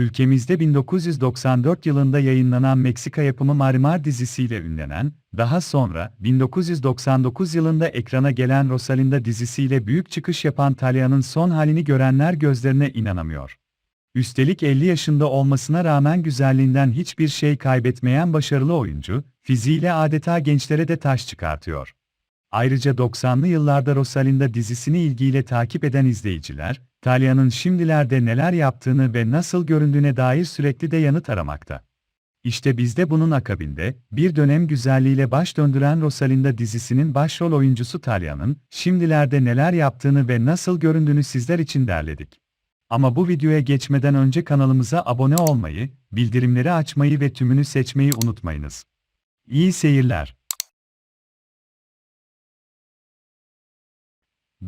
ülkemizde 1994 yılında yayınlanan Meksika yapımı Marimar dizisiyle ünlenen, daha sonra 1999 yılında ekrana gelen Rosalinda dizisiyle büyük çıkış yapan Talya'nın son halini görenler gözlerine inanamıyor. Üstelik 50 yaşında olmasına rağmen güzelliğinden hiçbir şey kaybetmeyen başarılı oyuncu, fiziğiyle adeta gençlere de taş çıkartıyor. Ayrıca 90'lı yıllarda Rosalinda dizisini ilgiyle takip eden izleyiciler, Talya'nın şimdilerde neler yaptığını ve nasıl göründüğüne dair sürekli de yanıt aramakta. İşte biz de bunun akabinde, bir dönem güzelliğiyle baş döndüren Rosalinda dizisinin başrol oyuncusu Talya'nın, şimdilerde neler yaptığını ve nasıl göründüğünü sizler için derledik. Ama bu videoya geçmeden önce kanalımıza abone olmayı, bildirimleri açmayı ve tümünü seçmeyi unutmayınız. İyi seyirler.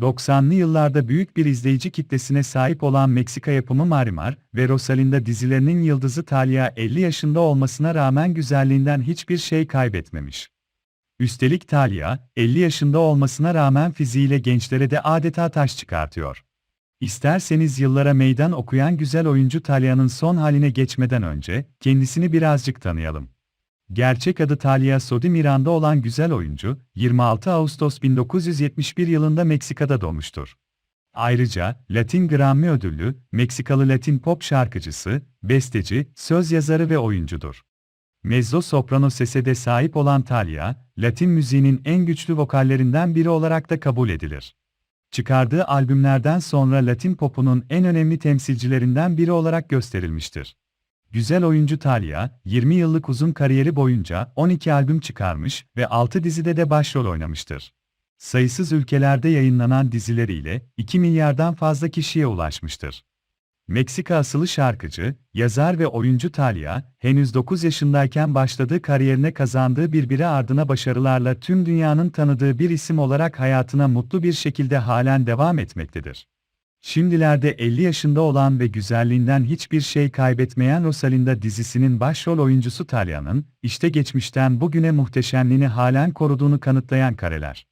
90'lı yıllarda büyük bir izleyici kitlesine sahip olan Meksika yapımı Marimar ve Rosalinda dizilerinin yıldızı Talia 50 yaşında olmasına rağmen güzelliğinden hiçbir şey kaybetmemiş. Üstelik Talia, 50 yaşında olmasına rağmen fiziğiyle gençlere de adeta taş çıkartıyor. İsterseniz yıllara meydan okuyan güzel oyuncu Talia'nın son haline geçmeden önce kendisini birazcık tanıyalım. Gerçek adı Talia Sodi Miranda olan güzel oyuncu, 26 Ağustos 1971 yılında Meksika'da doğmuştur. Ayrıca, Latin Grammy ödüllü, Meksikalı Latin pop şarkıcısı, besteci, söz yazarı ve oyuncudur. Mezzo soprano sese de sahip olan Talia, Latin müziğinin en güçlü vokallerinden biri olarak da kabul edilir. Çıkardığı albümlerden sonra Latin popunun en önemli temsilcilerinden biri olarak gösterilmiştir. Güzel oyuncu Talia, 20 yıllık uzun kariyeri boyunca 12 albüm çıkarmış ve 6 dizide de başrol oynamıştır. Sayısız ülkelerde yayınlanan dizileriyle 2 milyardan fazla kişiye ulaşmıştır. Meksika asılı şarkıcı, yazar ve oyuncu Talia, henüz 9 yaşındayken başladığı kariyerine kazandığı birbiri ardına başarılarla tüm dünyanın tanıdığı bir isim olarak hayatına mutlu bir şekilde halen devam etmektedir. Şimdilerde 50 yaşında olan ve güzelliğinden hiçbir şey kaybetmeyen Rosalinda dizisinin başrol oyuncusu Talya'nın, işte geçmişten bugüne muhteşemliğini halen koruduğunu kanıtlayan kareler.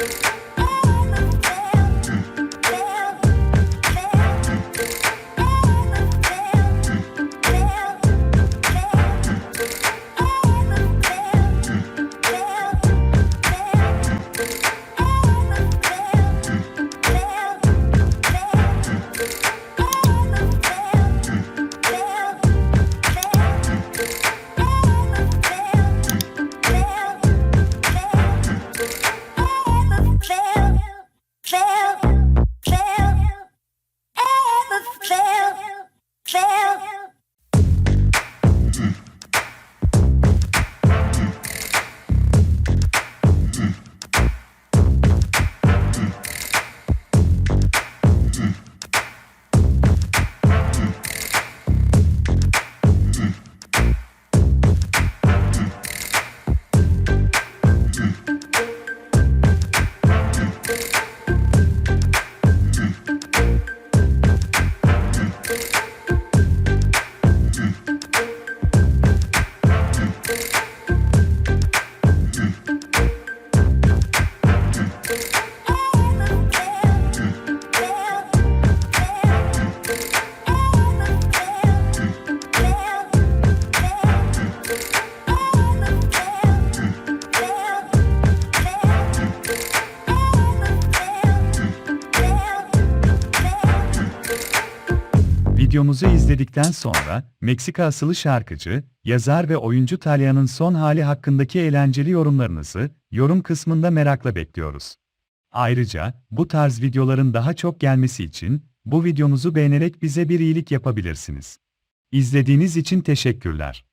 Música Videomuzu izledikten sonra, Meksika asılı şarkıcı, yazar ve oyuncu Talya'nın son hali hakkındaki eğlenceli yorumlarınızı, yorum kısmında merakla bekliyoruz. Ayrıca, bu tarz videoların daha çok gelmesi için, bu videomuzu beğenerek bize bir iyilik yapabilirsiniz. İzlediğiniz için teşekkürler.